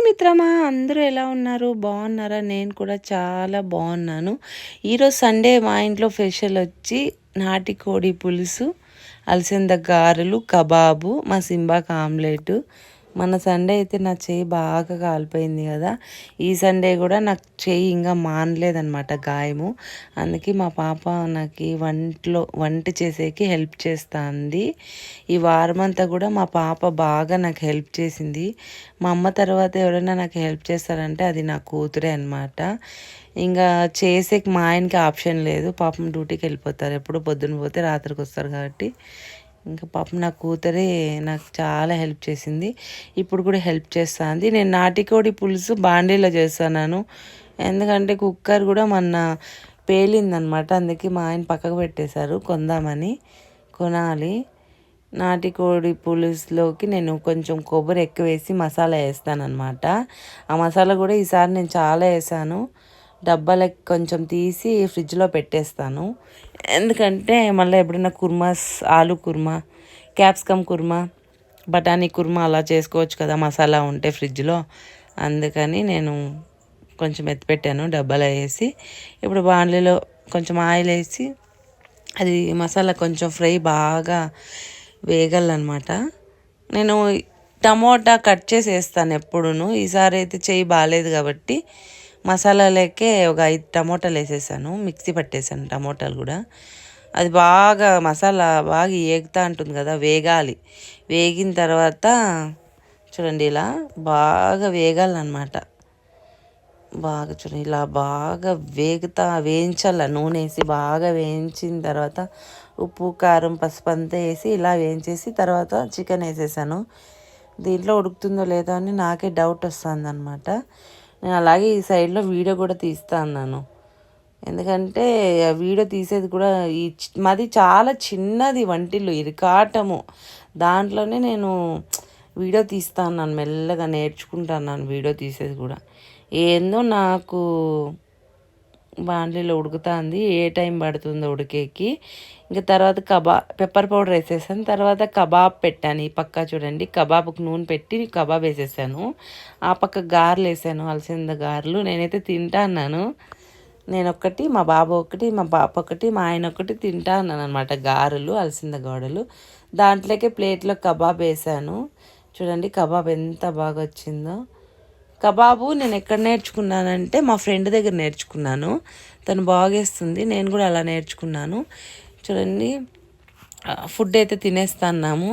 Hi మిత్రమా అందరూ ఎలా ఉన్నారు? బాగున్నారా? నేను కూడా చాలా బాగున్నాను. ఈరోజు సండే మా ఇంట్లో స్పెషల్ వచ్చి నాటికోడి పులుసు అలసంద గారెలు కబాబు మా సింబాక్ ఆమ్లెట్ మన సండే అయితే నా చెయ్యి బాగా కాలిపోయింది కదా. ఈ సండే కూడా నాకు చెయ్యి ఇంకా మానలేదనమాట గాయము. అందుకే మా పాప నాకు వంటలో వంట చేసేకి హెల్ప్ చేస్తుంది. ఈ వారం అంతా కూడా మా పాప బాగా నాకు హెల్ప్ చేసింది. మా అమ్మ తర్వాత ఎవరైనా నాకు హెల్ప్ చేస్తారంటే అది నా కూతురే అనమాట ఇంకా చేసేకి మా ఆయనకి ఆప్షన్ లేదు. పాపం డ్యూటీకి వెళ్ళిపోతారు. ఎప్పుడు పొద్దున్న పోతే రాత్రికి వస్తారు కాబట్టి. ఇంకా పాపం నా కూతురే నాకు చాలా హెల్ప్ చేసింది. ఇప్పుడు కూడా హెల్ప్ చేస్తుంది. నేను నాటికోడి పులుసు బాండీలో చేస్తున్నాను. ఎందుకంటే కుక్కర్ కూడా మొన్న పేలిందనమాట. అందుకే మా ఆయన పక్కకు పెట్టేశారు. కొందామని కొనాలి. నాటికోడి పులుసులోకి నేను కొంచెం కొబ్బరి ఎక్కువ వేసి మసాలా వేస్తానమాట ఆ మసాలా కూడా ఈసారి నేను చాలా వేసాను. డబ్బాలకి కొంచెం తీసి ఫ్రిడ్జ్లో పెట్టేస్తాను. ఎందుకంటే మళ్ళీ ఎప్పుడైనా కుర్మాస్ ఆలు కుర్మా క్యాప్సికమ్ కుర్మా బఠానీ కుర్మా అలా చేసుకోవచ్చు కదా మసాలా ఉంటే ఫ్రిడ్జ్లో. అందుకని నేను కొంచెం ఎత్తిపెట్టాను డబ్బాలో వేసి. ఇప్పుడు బాండ్లీలో కొంచెం ఆయిల్ వేసి అది మసాలా కొంచెం ఫ్రై బాగా వేగాలన్నమాట. నేను టమోటా కట్ చేసి వేస్తాను ఎప్పుడును. ఈసారి అయితే చేయి బాగాలేదు కాబట్టి మసాలాలకే ఒక ఐదు టమోటాలు వేసేసాను. మిక్సీ పట్టేసాను టమోటాలు కూడా. అది బాగా మసాలా బాగా ఏగుతూ ఉంటుంది కదా వేగాలి. వేగిన తర్వాత చూడండి ఇలా బాగా వేగాలన్నమాట. బాగా చూడండి ఇలా బాగా వేగుతా వేయించాల నూనె వేసి బాగా వేయించిన తర్వాత ఉప్పు కారం పసుపు అంతా వేసి ఇలా వేయించేసి తర్వాత చికెన్ వేసేసాను. దీంట్లో ఉడుకుతుందో లేదో అని నాకే డౌట్ వస్తుంది అనమాట నేను అలాగే ఈ సైడ్లో వీడియో కూడా తీస్తా అన్నాను. ఎందుకంటే వీడియో తీసేది కూడా ఈ మాది చాలా చిన్నది వంటిల్లు ఇరికాటము. దాంట్లోనే నేను వీడియో తీస్తా అన్నాను మెల్లగా నేర్చుకుంటాను వీడియో తీసేది కూడా. ఏందో నాకు బాండ్లీలో ఉడుకుతుంది. ఏ టైం పడుతుందో ఉడికేకి. ఇంకా తర్వాత కబాబ్ పెప్పర్ పౌడర్ వేసేసాను. తర్వాత కబాబ్ పెట్టాను ఈ పక్క చూడండి. కబాబ్కి నూనె పెట్టి కబాబ్ వేసేసాను. ఆ పక్క గారెలు వేసాను. అలసింద గారెలు. నేనైతే తింటా అన్నాను. నేను ఒకటి మా బాబు ఒకటి మా పాప ఒకటి మా ఆయన ఒకటి తింటా అన్నాను అనమాట గారెలు అలసింద గోడలు దాంట్లోకే ప్లేట్లో కబాబ్ వేసాను. చూడండి కబాబ్ ఎంత బాగా వచ్చిందో. కబాబు నేను ఎక్కడ నేర్చుకున్నానంటే మా ఫ్రెండ్ దగ్గర నేర్చుకున్నాను. తను బాగేస్తుంది నేను కూడా అలా నేర్చుకున్నాను. చూడండి ఫుడ్ అయితే తినేస్తాన్నాము.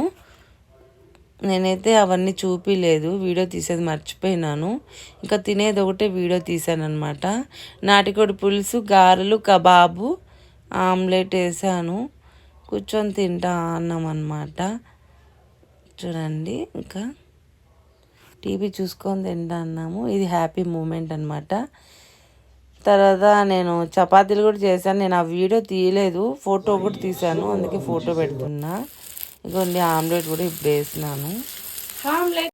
నేనైతే అవన్నీ చూపించలేదు వీడియో తీసేది మర్చిపోయినాను. ఇంకా తినేది ఒకటే వీడియో తీసానమాట అనమాట నాటికోడి పులుసు గారెలు కబాబు ఆమ్లెట్ వేసాను. కూర్చొని తింటా అన్నాం అనమాట చూడండి ఇంకా టీవీ చూసుకొని తింటా అన్నాము. ఇది హ్యాపీ మూమెంట్ అనమాట తర్వాత నేను చపాతీలు కూడా చేశాను. నేను ఆ వీడియో తీయలేదు. ఫోటో కూడా తీశాను. అందుకే ఫోటో పెడుతున్నా. ఇంకొన్ని ఆమ్లెట్ కూడా ఇప్పుడు వేసినాను. ఆమ్లెట్